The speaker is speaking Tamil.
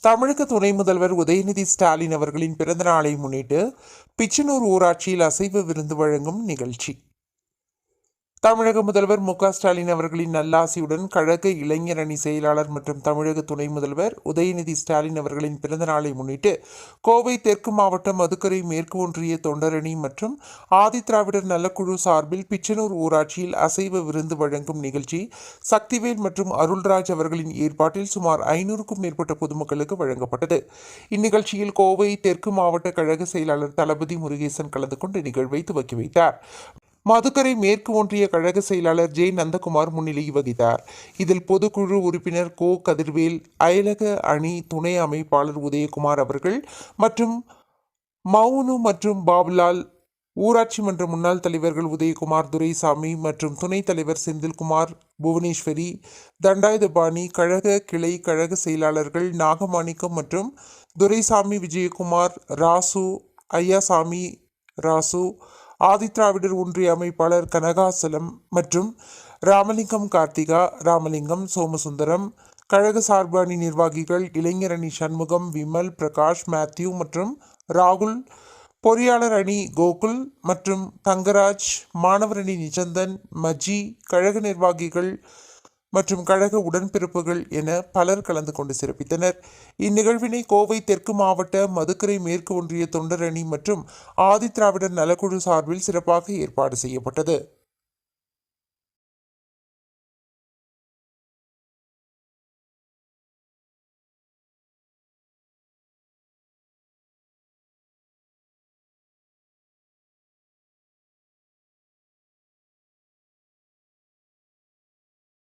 தமிழக துணை முதல்வர் உதயநிதி ஸ்டாலின் அவர்களின் பிறந்தநாளை முன்னிட்டு பிச்சனூர் ஊராட்சியில் அசைவ விருந்து வழங்கும் நிகழ்ச்சி. தமிழக முதல்வர் மு ஸ்டாலின் அவர்களின் நல்லாசியுடன் கழக இளைஞர் அணி செயலாளர் மற்றும் தமிழக துணை முதல்வர் உதயநிதி ஸ்டாலின் அவர்களின் பிறந்த நாளை முன்னிட்டு கோவை தெற்கு மாவட்டம் மதுக்கரை மேற்கு ஒன்றிய தொண்டரணி மற்றும் ஆதிதிராவிடர் நலக்குழு சார்பில் பிச்சனூர் ஊராட்சியில் அசைவ விருந்து வழங்கும் நிகழ்ச்சி சக்திவேல் மற்றும் அருள்ராஜ் அவர்களின் ஏற்பாட்டில் சுமார் ஐநூறுக்கும் மேற்பட்ட பொதுமக்களுக்கு வழங்கப்பட்டது. இந்நிகழ்ச்சியில் கோவை தெற்கு மாவட்ட கழக செயலாளர் தளபதி முருகேசன் கலந்து கொண்டு நிகழ்வை துவக்கி வைத்தார். மதுக்கரை மேற்கு ஒன்றிய கழக செயலாளர் ஜே நந்தகுமார் முன்னிலை வகித்தார். இதில் பொதுக்குழு உறுப்பினர் கோ. கதிர்வேல் அயலக அணி துணை அமைப்பாளர் உதயகுமார் அவர்கள் மற்றும் மவுனு மற்றும் பாபுலால் ஊராட்சி மன்ற முன்னாள் தலைவர்கள் உதயகுமார் துரைசாமி மற்றும் துணைத் தலைவர் செந்தில்குமார் புவனேஸ்வரி தண்டாயுதபாணி கழக கிளை கழக செயலாளர்கள் நாகமாணிக்கம் மற்றும் துரைசாமி விஜயகுமார் ராசு ஐயாசாமி ராசு ஆதித்ராவிடர் ஒன்றிய அமைப்பாளர் கனகாசலம் மற்றும் ராமலிங்கம் கார்த்திகா ராமலிங்கம் சோமசுந்தரம் கழக சார்பு அணி நிர்வாகிகள் இளைஞர் அணி சண்முகம் விமல் பிரகாஷ் மேத்யூ மற்றும் ராகுல் பொறியாளர் அணி கோகுல் மற்றும் தங்கராஜ் மாணவர் அணி நிஜந்தன் மஜி கழக நிர்வாகிகள் மற்றும் கழக உடன்பிறப்புகள் என பலர் கலந்து கொண்டு சிறப்பித்தனர். இந்நிகழ்வினை கோவை தெற்கு மாவட்ட மதுக்கரை மேற்கு ஒன்றிய தொண்டரணி மற்றும் ஆதிதிராவிடர் நலக்குழு சார்பில் சிறப்பாக ஏற்பாடு செய்யப்பட்டது.